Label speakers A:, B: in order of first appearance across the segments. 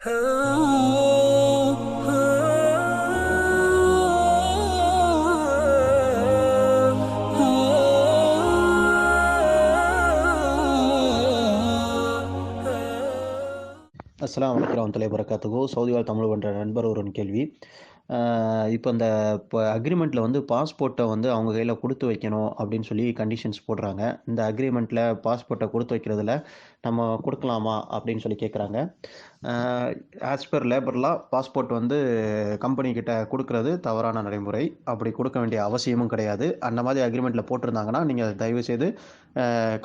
A: அஸ்லாம் வலைக்கம் தலை வரக்காத்துக்கோ சவுதிவால் தமிழ் பண்ணுற நண்பர் ஒருவன் கேள்வி. இப்போ இந்த இப்போ அக்ரிமெண்ட்டில் வந்து பாஸ்போர்ட்டை வந்து அவங்க கையில் கொடுத்து வைக்கணும் அப்படின்னு சொல்லி கண்டிஷன்ஸ் போடுறாங்க. இந்த அக்ரிமெண்ட்டில் பாஸ்போர்ட்டை கொடுத்து வைக்கிறதுல நம்ம கொடுக்கலாமா அப்படின்னு சொல்லி கேட்குறாங்க ஆஸ் பர் லேபர்லாம் பாஸ்போர்ட் வந்து கம்பெனி கிட்ட கொடுக்கறது தவறான நடைமுறை. அப்படி கொடுக்க வேண்டிய அவசியமும் கிடையாது. அந்த மாதிரி அக்ரிமெண்ட்டில் போட்டிருந்தாங்கன்னா நீங்கள் தயவுசெய்து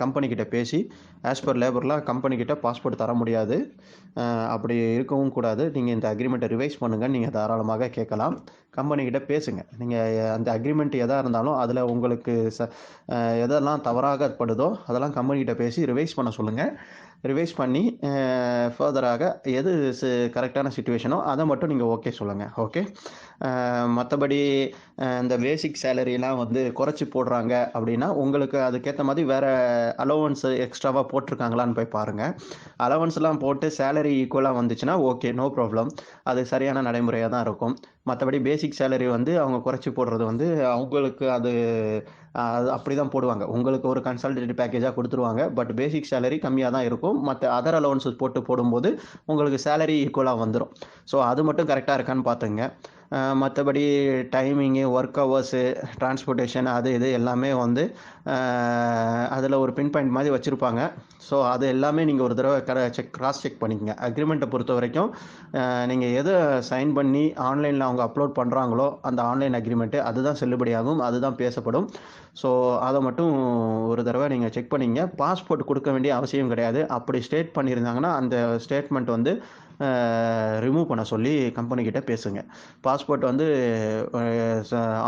A: கம்பெனி கிட்ட பேசி ஆஸ் பர் லேபர்லாம் கம்பெனி கிட்ட பாஸ்போர்ட் தர முடியாது. அப்படி இருக்கவும் கூடாது. நீங்கள் இந்த அக்ரிமெண்ட்டை ரிவைஸ் பண்ணுங்கள் நீங்கள் தாராளமாக கேட்கலாம். கம்பெனி கிட்ட பேசுங்க. நீங்கள் அந்த அக்ரிமெண்ட் எதாக இருந்தாலும் அதில் உங்களுக்கு ச எதெல்லாம் தவறாக படுதோ அதெல்லாம் கம்பெனி கிட்ட பேசி ரிவைஸ் பண்ண சொல்லுங்கள் ரிவைஸ் பண்ணி ஃபர்தராக எது கரெக்டான சுச்சுவேஷனோ அதை மட்டும் நீங்கள் ஓகே சொல்லுங்கள் ஓகே மற்றபடி இந்த பேசிக் சேலரிலாம் வந்து குறைச்சி போடுறாங்க அப்படின்னா உங்களுக்கு அதுக்கேற்ற மாதிரி வேறு அலோவன்ஸ் எக்ஸ்ட்ராவாக போட்டிருக்காங்களான்னு போய் பாருங்கள் அலவன்ஸ்லாம் போட்டு சேலரி ஈக்குவலாக வந்துச்சுன்னா ஓகே நோ ப்ராப்ளம் அது சரியான நடைமுறையாக தான் இருக்கும். மற்றபடி பேசிக் சேலரி வந்து அவங்க குறைச்சி போடுறது வந்து அவங்களுக்கு அது அது அப்படி தான் போடுவாங்க. உங்களுக்கு ஒரு கன்சல்டேட்டிவ் பேக்கேஜாக கொடுத்துருவாங்க. பட் பேசிக் சேலரி கம்மியாக தான் இருக்கும். மற்ற அதர் அலவன்ஸஸ் போட்டு போடும்போது உங்களுக்கு சேலரி ஈக்குவலாக வந்துடும் ஸோ அது மட்டும் கரெக்டாக இருக்கான்னு பார்த்துங்க. மற்றபடி டைமிங்கு ஒர்க் ஹவர்ஸு டிரான்ஸ்போர்ட்டேஷன் அது இது எல்லாமே வந்து அதில் ஒரு பின் பாயிண்ட் மாதிரி வச்சுருப்பாங்க. ஸோ அது எல்லாமே நீங்கள் ஒரு தடவை கர செக் கிராஸ் செக் பண்ணிக்கங்க. அக்ரிமெண்ட்டை பொறுத்த வரைக்கும் நீங்கள் எதை சைன் பண்ணி ஆன்லைனில் அவங்க அப்லோட் பண்ணுறாங்களோ அந்த ஆன்லைன் அக்ரிமெண்ட்டு அதுதான் செல்லுபடியாகும் அதுதான் பேசப்படும். ஸோ அதை மட்டும் ஒரு தடவை நீங்கள் செக் பண்ணிங்க பாஸ்போர்ட் கொடுக்க வேண்டிய அவசியம் கிடையாது. அப்படி ஸ்டேட் பண்ணியிருந்தாங்கன்னா அந்த ஸ்டேட்மெண்ட் வந்து ரிமூவ் பண்ண சொல்லி கம்பெனிக்கிட்ட பேசுங்க. பாஸ்போர்ட் வந்து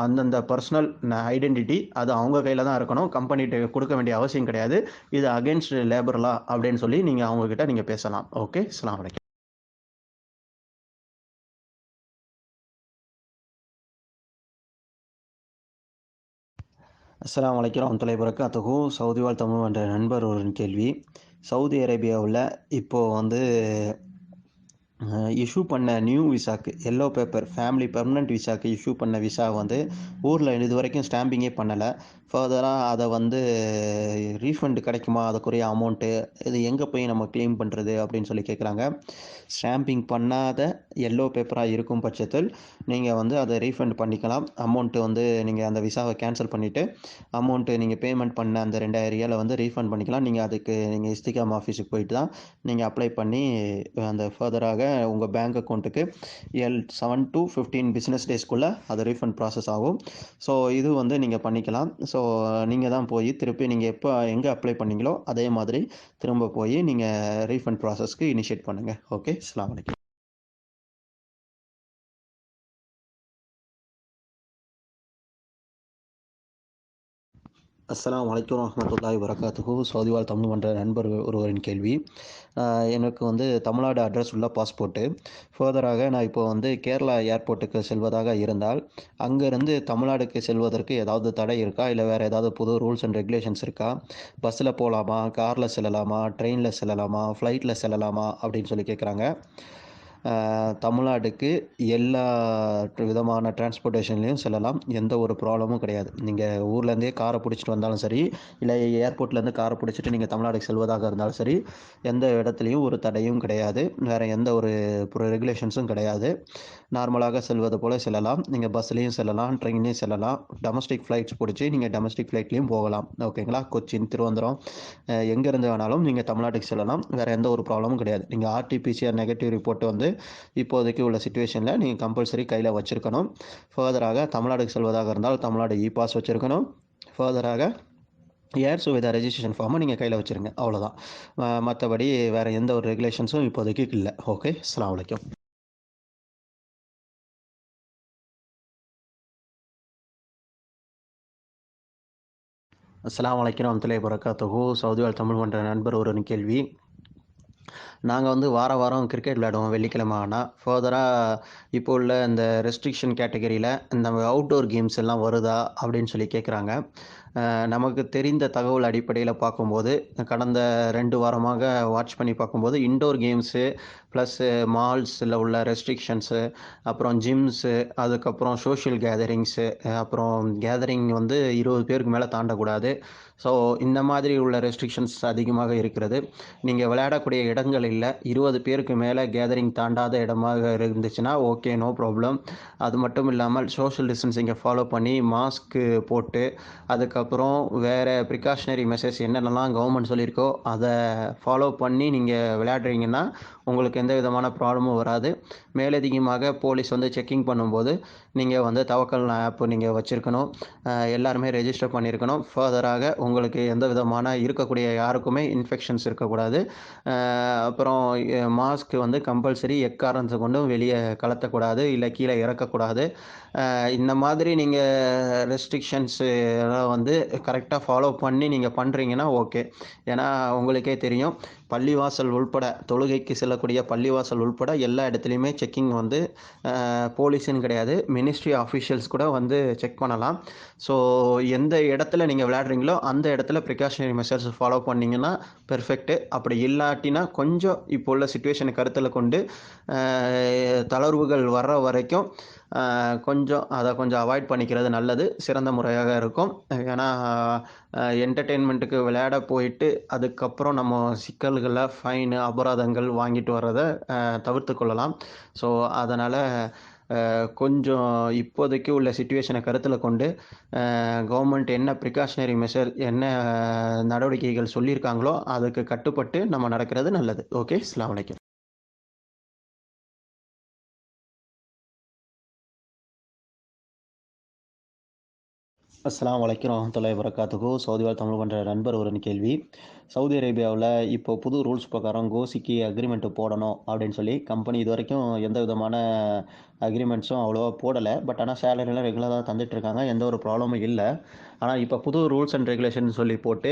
A: அந்தந்த பர்சனல் ஐடென்டிட்டி அது அவங்க கையில் தான் இருக்கணும். கம்பெனிகிட்ட கொடுக்க வேண்டிய அவசியம் கிடையாது. இது அகேன்ஸ்ட் லேபர்லா அப்படின்னு சொல்லி நீங்கள் அவங்கக்கிட்ட நீங்கள் பேசலாம். ஓகே அஸ்லாம் வலைக்கம் அஸ்லாம் வலைக்கம் வரமத்துல்லாஹி வரகாத்துஹு சவுதி வாழ் தமிழ் என்ற நண்பர் ஒரு கேள்வி. சவுதி அரேபியாவில் இப்போது வந்து இஷ்யூ பண்ண நியூ விசாக்கு எல்லோ பேப்பர் ஃபேமிலி பெர்மனண்ட் விசாக்கு இஷ்யூ பண்ண விசா வந்து ஊரில் இது வரைக்கும் ஸ்டாம்பிங்கே பண்ணலை. ஃபர்தராக அதை வந்து ரீஃபண்ட் கிடைக்குமா? அதுக்குரிய அமௌண்ட்டு இது எங்கே போய் நம்ம க்ளைம் பண்ணுறது அப்படின்னு சொல்லி கேட்குறாங்க ஸ்டாம்பிங் பண்ணாத எல்லோ பேப்பராக இருக்கும் பட்சத்தில் நீங்கள் வந்து அதை ரீஃபண்ட் பண்ணிக்கலாம். அமௌண்ட்டு வந்து நீங்கள் அந்த விசாவை கேன்சல் பண்ணிவிட்டு அமௌண்ட்டு நீங்கள் பேமெண்ட் பண்ண அந்த ரெண்டாயிரம் ரியாலை வந்து ரீஃபண்ட் பண்ணிக்கலாம். நீங்கள் அதுக்கு நீங்கள் இஸ்திகாம் ஆஃபீஸுக்கு போயிட்டு தான் நீங்கள் அப்ளை பண்ணி அந்த ஃபர்தராக உங்கள் பேங்க் அக்கௌண்ட்டுக்கு எல் செவன் டு ஃபிஃப்டீன் பிஸ்னஸ் டேஸ்க்குள்ளே அது ரீஃபண்ட் ப்ராசஸ் ஆகும். ஸோ இது வந்து நீங்கள் பண்ணிக்கலாம். ஸோ நீங்கள் தான் போய் திருப்பி நீங்கள் எப்போ எங்கே அப்ளை பண்ணீங்களோ அதே மாதிரி திரும்ப போய் நீங்கள் ரீஃபண்ட் ப்ராசஸ்க்கு இனிஷியேட் பண்ணுங்கள் ஓகே அஸ்லாம் வலைக்கம் அஸ்லாம் வலைக்கம் வரமத்துல்லாஹி வரகாத்துஹு சவுதிவால் தமிழ் மன்ற நண்பர் ஒருவரின் கேள்வி. எனக்கு வந்து தமிழ்நாடு அட்ரஸ் உள்ள பாஸ்போர்ட்டு ஃபர்தராக நான் இப்போ வந்து கேரளா ஏர்போர்ட்டுக்கு செல்வதாக இருந்தால் அங்கேருந்து தமிழ்நாடுக்கு செல்வதற்கு ஏதாவது தடை இருக்கா? இல்லை வேறு ஏதாவது புது ரூல்ஸ் அண்ட் ரெகுலேஷன்ஸ் இருக்கா? பஸ்ஸில் போகலாமா காரில் செல்லலாமா? ட்ரெயினில் செல்லலாமா? ஃப்ளைட்டில் செல்லலாமா? அப்படின்னு சொல்லி கேட்குறாங்க தமிழ்நாடுக்கு எல்லா விதமான டிரான்ஸ்போர்ட்டேஷன்லேயும் செல்லலாம். எந்த ஒரு ப்ராப்ளமும் கிடையாது. நீங்கள் ஊர்லேருந்தே காரை பிடிச்சிட்டு வந்தாலும் சரி இல்லை ஏர்போர்ட்லேருந்து காரை பிடிச்சிட்டு நீங்கள் தமிழ்நாடுக்கு செல்வதாக இருந்தாலும் சரி எந்த இடத்துலையும் ஒரு தடையும் கிடையாது. வேறு எந்த ஒரு ரெகுலேஷன்ஸும் கிடையாது. நார்மலாக செல்வது போல் செல்லலாம். நீங்கள் பஸ்லேயும் செல்லலாம் ட்ரெயின்லேயும் செல்லலாம். டொமஸ்டிக் ஃப்ளைட்ஸ் பிடிச்சி நீங்கள் டொமஸ்டிக் ஃப்ளைட்லேயும் போகலாம். ஓகேங்களா கொச்சின் திருவனந்தபுரம் எங்கேருந்து வேணாலும் நீங்கள் தமிழ்நாட்டுக்கு செல்லலாம். வேறு எந்த ஒரு ப்ராப்ளமும் கிடையாது. நீங்கள் ஆர்டிபிசிஆர் நெகட்டிவ் ரிப்போர்ட் வந்து இப்போதைக்கு உள்ள சுச்சுவேஷனில் நீங்கள் கம்பல்சரி கையில் வச்சுருக்கணும். ஃபர்தராக தமிழ்நாடுக்கு செல்வதாக இருந்தால் தமிழ்நாடு இ பாஸ் வச்சுருக்கணும் ஃபர்தராக ஏர் சுவிதா ரெஜிஸ்ட்ரேஷன் ஃபார்மை நீங்கள் கையில் வச்சுருங்க. அவ்வளோதான் மற்றபடி வேறு எந்த ஒரு ரெகுலேஷன்ஸும் இப்போதைக்கு இல்லை. ஓகே அஸ்லாம் வலைக்கம் அஸ்லாம் வலைக்கம் வரமத்துல்லாஹி பரக்காத்தகு சவுதி வாழ் தமிழ் மன்ற நண்பர் ஒரு கேள்வி. நாங்கள் வந்து வார வாரம் கிரிக்கெட் விளையாடுவோம் வெள்ளிக்கிழமை ஆனால் ஃபர்தராக இப்போ உள்ள இந்த ரெஸ்ட்ரிக்ஷன் கேட்டகரியில் இந்த அவுட்டோர் கேம்ஸ் எல்லாம் வருதா அப்படின்னு சொல்லி கேட்குறாங்க நமக்கு தெரிந்த தகவல் அடிப்படையில் பார்க்கும்போது கடந்த ரெண்டு வாரமாக வாட்ச் பண்ணி பார்க்கும்போது இன்டோர் கேம்ஸு ப்ளஸ்ஸு மால்ஸில் உள்ள ரெஸ்ட்ரிக்ஷன்ஸு அப்புறம் ஜிம்ஸு அதுக்கப்புறம் சோஷியல் கேதரிங்ஸு அப்புறம் கேதரிங் வந்து இருபது பேருக்கு மேலே தாண்டக்கூடாது. ஸோ இந்த மாதிரி உள்ள ரெஸ்ட்ரிக்ஷன்ஸ் அதிகமாக இருக்கிறது. நீங்கள் விளையாடக்கூடிய இடங்கள் இல்லை. இருபது பேருக்கு மேலே கேதரிங் தாண்டாத இடமாக இருந்துச்சுன்னா ஓகே நோ ப்ராப்ளம் அது மட்டும் இல்லாமல் சோஷியல் டிஸ்டன்சிங்கை ஃபாலோ பண்ணி மாஸ்க்கு போட்டு அதுக்கப்புறம் வேறு ப்ரிகாஷனரி மெசேஜ் என்னென்னலாம் கவர்மெண்ட் சொல்லியிருக்கோ அதை ஃபாலோ பண்ணி நீங்கள் விளையாடுறீங்கன்னா உங்களுக்கு எந்த விதமான ப்ராப்ளமும் வராது. மேலதிகமாக போலீஸ் வந்து செக்கிங் பண்ணும்போது நீங்கள் வந்து தவக்கல் ஆப் நீங்கள் வச்சுருக்கணும். எல்லாருமே ரெஜிஸ்டர் பண்ணியிருக்கணும் ஃபர்தராக உங்களுக்கு எந்த விதமான இருக்கக்கூடிய யாருக்குமே இன்ஃபெக்ஷன்ஸ் இருக்கக்கூடாது. அப்புறம் மாஸ்க் வந்து கம்பல்சரி எக்காரணத்தை கொண்டும் வெளியே கலத்தக்கூடாது இல்லை கீழே இறக்கக்கூடாது. இந்த மாதிரி நீங்கள் ரெஸ்ட்ரிக்ஷன்ஸு வந்து கரெக்டாக ஃபாலோ பண்ணி நீங்கள் பண்ணுறீங்கன்னா ஓகே ஏன்னா உங்களுக்கே தெரியும். பள்ளிவாசல் உள்பட தொழுகைக்கு செல்லக்கூடிய பள்ளிவாசல் உள்பட எல்லா இடத்துலையுமே செக்கிங் வந்து போலீஸுன்னு கிடையாது. மினிஸ்ட்ரி ஆஃபீஷியல்ஸ் கூட வந்து செக் பண்ணலாம். ஸோ எந்த இடத்துல நீங்கள் விளையாடுறீங்களோ அந்த இடத்துல ப்ரிகாஷனரி மெஷர்ஸ் ஃபாலோ பண்ணிங்கன்னா பெர்ஃபெக்ட்டு அப்படி இல்லாட்டினா கொஞ்சம் இப்போ உள்ள சுச்சுவேஷனை கருத்தில் கொண்டு தளர்வுகள் வர்ற வரைக்கும் கொஞ்சம் அதை கொஞ்சம் அவாய்ட் பண்ணிக்கிறது நல்லது. சிறந்த முறையாக இருக்கும். ஏன்னா என்டர்டெயின்மெண்ட்டுக்கு விளையாட போயிட்டு அதுக்கப்புறம் நம்ம சிக்கல்களை ஃபைனு அபராதங்கள் வாங்கிட்டு வர்றதை தவிர்த்து கொள்ளலாம். ஸோ அதனால் கொஞ்சம் இப்போதைக்கு உள்ள சுச்சுவேஷனை கருத்தில் கொண்டு கவர்மெண்ட் என்ன ப்ரிகாஷனரி மெஷர் என்ன நடவடிக்கைகள் சொல்லியிருக்காங்களோ அதுக்கு கட்டுப்பட்டு நம்ம நடக்கிறது நல்லது. ஓகே இஸ்லாம் வலைக்கம் அஸ்லாம் வலைக்கம் வரமத்துல்லாய் வரகாத்துக்கு சவுதிவால் தமிழ் பண்ணுற நண்பர் ஒரு கேள்வி. சவுதி அரேபியாவில் இப்போ புது ரூல்ஸ் பிரகாரம் கோசிக்கு அக்ரிமெண்ட்டு போடணும் அப்படின்னு சொல்லி கம்பெனி இது வரைக்கும் எந்த விதமான அக்ரிமெண்ட்ஸும் அவ்வளோவா போடலை. பட் ஆனால் சேலரிலாம் ரெகுலராக தந்துட்டுருக்காங்க எந்த ஒரு ப்ராப்ளமும் இல்லை. ஆனால் இப்போ புது ரூல்ஸ் அண்ட் ரெகுலேஷன் சொல்லி போட்டு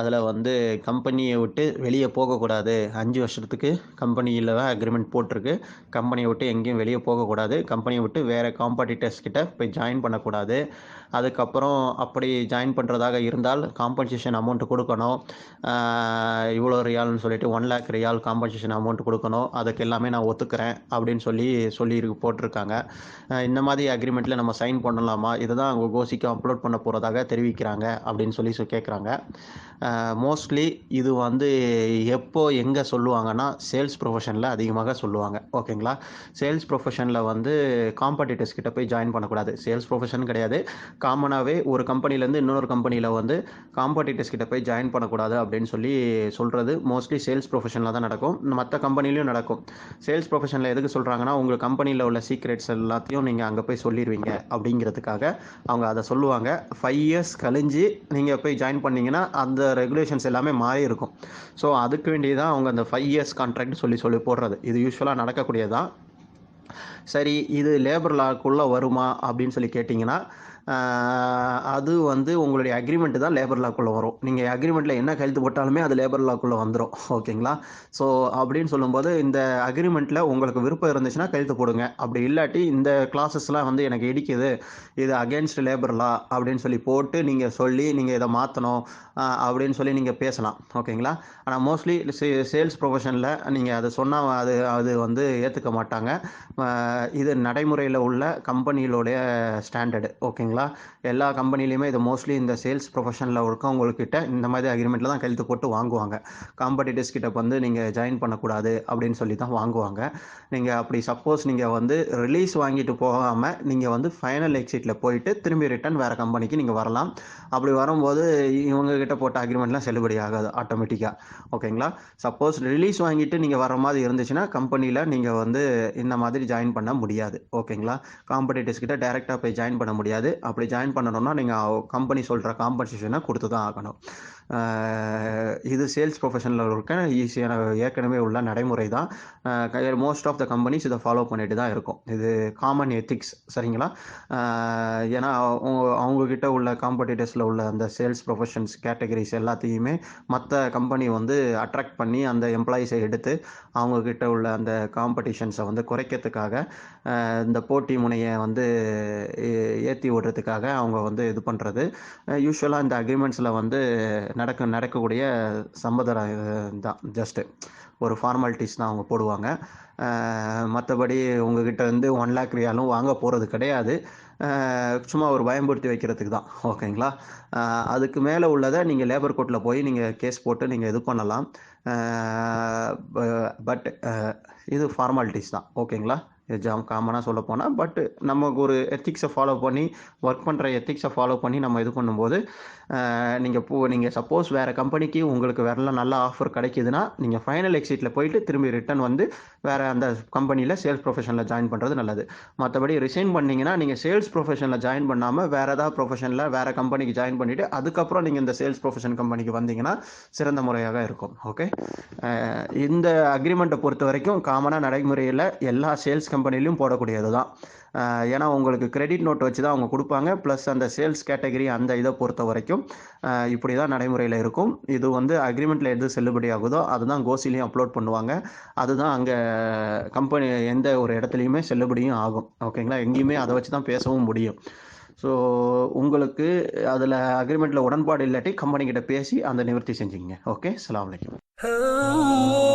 A: அதில் வந்து கம்பெனியை விட்டு வெளியே போகக்கூடாது அஞ்சு வருஷத்துக்கு கம்பெனியில் தான் அக்ரிமெண்ட் போட்டிருக்கு. கம்பெனியை விட்டு எங்கேயும் வெளியே போகக்கூடாது கம்பெனியை விட்டு வேறு காம்படிட்டர்ஸ் கிட்ட போய் ஜாயின் பண்ணக்கூடாது அதுக்கப்புறம் அப்படி ஜாயின் பண்ணுறதாக இருந்தால் காம்பன்சேஷன் அமௌண்ட் கொடுக்கணும். இவ்வளோ ரியால்னு சொல்லிட்டு one lakh riyal compensation amount கொடுக்கணும். அதுக்கு எல்லாமே நான் ஒத்துக்கிறேன் அப்படின்னு சொல்லி சொல்லி போட்டிருக்காங்க. இந்த மாதிரி அக்ரிமெண்ட்டில் நம்ம சைன் பண்ணலாமா? இதை தான் அவங்க கோசிக்கு அப்லோட் பண்ண போகிறதாக தெரிவிக்கிறாங்க அப்படின்னு சொல்லி கேட்குறாங்க மோஸ்ட்லி இது வந்து எப்போ எங்கே சொல்லுவாங்கன்னா சேல்ஸ் ப்ரொஃபஷனில் அதிகமாக சொல்லுவாங்க. ஓகேங்களா? சேல்ஸ் ப்ரொஃபஷனில் வந்து காம்படிட்டர்ஸ் கிட்ட போய் ஜாயின் பண்ணக்கூடாது. சேல்ஸ் ப்ரொஃபஷன் கிடையாது. காமனாகவே ஒரு கம்பெனிலேருந்து இன்னொரு கம்பெனியில் வந்து காம்படிட்டர்ஸ் கிட்ட போய் ஜாயின் பண்ணக்கூடாது அப்படின்னு அப்படின்னு சொல்லி சொல்கிறது மோஸ்ட்லி சேல்ஸ் ப்ரொஃபஷனில் தான் நடக்கும். மற்ற கம்பெனிலையும் நடக்கும். சேல்ஸ் ப்ரொஃபஷனில் எதுக்கு சொல்கிறாங்கன்னா உங்கள் கம்பெனியில் உள்ள சீக்ரெட்ஸ் எல்லாத்தையும் நீங்கள் அங்கே போய் சொல்லிடுவீங்க அப்படிங்கிறதுக்காக அவங்க அதை சொல்லுவாங்க. ஃபைவ் இயர்ஸ் கழிஞ்சு நீங்கள் போய் ஜாயின் பண்ணிங்கன்னா அந்த ரெகுலேஷன்ஸ் எல்லாமே மாறி இருக்கும். ஸோ அதுக்கு வேண்டியதான் அவங்க அந்த ஃபைவ் இயர்ஸ் கான்ட்ராக்ட் சொல்லி சொல்லி போடுறது. இது யூஸ்வலாக நடக்கக்கூடியதான் சரி இது லேபர் லாக்குள்ளே வருமா அப்படின்னு சொல்லி கேட்டிங்கன்னா அது வந்து உங்களுடைய அக்ரிமெண்ட் தான் லேபர் லாக்குள்ளே வரும். நீங்கள் அக்ரிமெண்ட்டில் என்ன கையெழுத்து போட்டாலுமே அது லேபர் லாக்குள்ளே வந்துடும் ஓகேங்களா ஸோ அப்படின்னு சொல்லும்போது இந்த அக்ரிமெண்ட்டில் உங்களுக்கு விருப்பம் இருந்துச்சுன்னா கையெழுத்து போடுங்க. அப்படி இல்லாட்டி இந்த கிளாஸஸ்லாம் வந்து எனக்கு இடிக்குது. இது அகேன்ஸ்ட் லேபர் லா அப்படின்னு சொல்லி போட்டு நீங்கள் சொல்லி நீங்கள் இதை மாற்றணும் அப்படின்னு சொல்லி நீங்கள் பேசலாம். ஓகேங்களா ஆனால் மோஸ்ட்லி சேல்ஸ் ப்ரொஃபஷனில் நீங்கள் அதை சொன்னால் அது அது வந்து ஏற்றுக்க மாட்டாங்க. இது நடைமுறையில் உள்ள கம்பெனியிலுடைய ஸ்டாண்டர்டு ஓகேங்களா எல்லா கம்பெனிலையுமே இது மோஸ்ட்லி இந்த சேல்ஸ் ப்ரொஃபஷனில் இருக்கவங்கக்கிட்ட இந்த மாதிரி அக்ரிமெண்ட்டில் தான் கையெழுத்து போட்டு வாங்குவாங்க. காம்படிட்டர்ஸ் கிட்ட வந்து நீங்கள் ஜாயின் பண்ணக்கூடாது அப்படின்னு சொல்லி தான் வாங்குவாங்க. நீங்கள் அப்படி சப்போஸ் நீங்கள் வந்து ரிலீஸ் வாங்கிட்டு போகாமல் நீங்கள் வந்து ஃபைனல் எக்ஸிட்டில் போயிட்டு திரும்பி ரிட்டன் வேறு கம்பெனிக்கு நீங்கள் வரலாம். அப்படி வரும்போது இவங்ககிட்ட போட்ட அக்ரிமெண்ட்லாம் செல்லுபடி ஆகாது ஆட்டோமேட்டிக்காக ஓகேங்களா சப்போஸ் ரிலீஸ் வாங்கிட்டு நீங்கள் வர மாதிரி இருந்துச்சுன்னா கம்பெனியில் நீங்கள் வந்து இந்த மாதிரி ஜாயின் பண்ண முடியாது. ஓகேங்களா காம்படிட்டர்ஸ் கிட்ட டேரெக்டாக போய் ஜாயின் பண்ண முடியாது. அப்படி ஜாயின் பண்ணணும்னா நீங்கள் கம்பெனி சொல்கிற காம்பன்சேஷனை கொடுத்து தான் ஆகணும். இது சேல்ஸ் ப்ரொஃபஷனில் இருக்க ஈஸியான ஏற்கனவே உள்ள நடைமுறை தான் மோஸ்ட் ஆஃப் த கம்பெனிஸ் இதை ஃபாலோ பண்ணிட்டு தான் இருக்கும். இது காமன் எத்திக்ஸ் சரிங்களா? ஏன்னா அவங்க- அவங்கக்கிட்ட உள்ள காம்படிட்டர்ஸில் உள்ள அந்த சேல்ஸ் ப்ரொஃபஷன்ஸ் கேட்டகரிஸ் எல்லாத்தையுமே மற்ற கம்பெனி வந்து அட்ராக்ட் பண்ணி அந்த எம்ப்ளாயீஸை எடுத்து அவங்கக்கிட்ட உள்ள அந்த காம்படிஷன்ஸை வந்து குறைக்கிறதுக்காக இந்த போட்டி முனையை வந்து ஏற்றி விடுறதுக்காக அவங்க வந்து இது பண்ணுறது யூஸ்வலாக இந்த அக்ரிமெண்ட்ஸில் வந்து நடக்க நடக்கக்கூடிய சம்பதரா தான் ஜஸ்ட்டு ஒரு ஃபார்மாலிட்டிஸ் தான் அவங்க போடுவாங்க. மற்றபடி உங்ககிட்ட வந்து ஒன் லேக் ரியாலும் வாங்க போகிறது கிடையாது. சும்மா ஒரு பயம்படுத்தி வைக்கிறதுக்கு தான். ஓகேங்களா அதுக்கு மேலே உள்ளதை நீங்கள் லேபர் கோர்ட்டில் போய் நீங்கள் கேஸ் போட்டு நீங்கள் இது பண்ணலாம். பட் இது ஃபார்மாலிட்டிஸ் தான். ஓகேங்களா ஜாம் காமனாக சொல்ல போனால் பட் நமக்கு ஒரு எத்திக்ஸை ஃபாலோ பண்ணி ஒர்க் பண்ணுற எத்திக்ஸை ஃபாலோ பண்ணி நம்ம இது பண்ணும்போது நீங்கள் போ நீங்கள் சப்போஸ் வேறு கம்பெனிக்கு உங்களுக்கு வேற நல்ல ஆஃபர் கிடைக்குதுன்னா நீங்கள் ஃபைனல் எக்ஸிட்டில் போயிட்டு திரும்பி ரிட்டர்ன் வந்து வேறு அந்த கம்பெனியில் சேல்ஸ் ப்ரொஃபஷனில் ஜாயின் பண்ணுறது நல்லது. மற்றபடி ரிசைன் பண்ணிங்கன்னா நீங்கள் சேல்ஸ் ப்ரொஃபஷனில் ஜாயின் பண்ணாமல் வேறு ஏதாவது ப்ரொஃபஷனில் வேறு கம்பெனிக்கு ஜாயின் பண்ணிவிட்டு அதுக்கப்புறம் நீங்கள் இந்த சேல்ஸ் ப்ரொஃபஷன் கம்பெனிக்கு வந்தீங்கன்னா சிறந்த முறையாக இருக்கும். ஓகே இந்த அக்ரிமெண்ட்டை பொறுத்த வரைக்கும் காமனாக நடைமுறையில் எல்லா சேல்ஸ் கம்பெனிலையும் போடக்கூடியது தான் ஏன்னா உங்களுக்கு கிரெடிட் நோட் வச்சு தான் அவங்க கொடுப்பாங்க. ப்ளஸ் அந்த சேல்ஸ் கேட்டகரி அந்த இதை பொறுத்த வரைக்கும் இப்படி தான் நடைமுறையில் இருக்கும். இது வந்து அக்ரிமெண்ட்டில் எது செல்லுபடி ஆகுதோ அதுதான் கோசிலையும் அப்லோட் பண்ணுவாங்க. அதுதான் அங்கே கம்பெனி எந்த ஒரு இடத்துலையுமே செல்லுபடியும் ஆகும். ஓகேங்களா எங்கேயுமே அதை வச்சு தான் பேசவும் முடியும். ஸோ உங்களுக்கு அதில் அக்ரிமெண்ட்டில் உடன்பாடு இல்லாட்டி கம்பெனிக்கிட்ட பேசி அந்த நிவர்த்தி செஞ்சுங்க ஓகே அஸ்ஸலாமு வலைக்கம்
B: Oh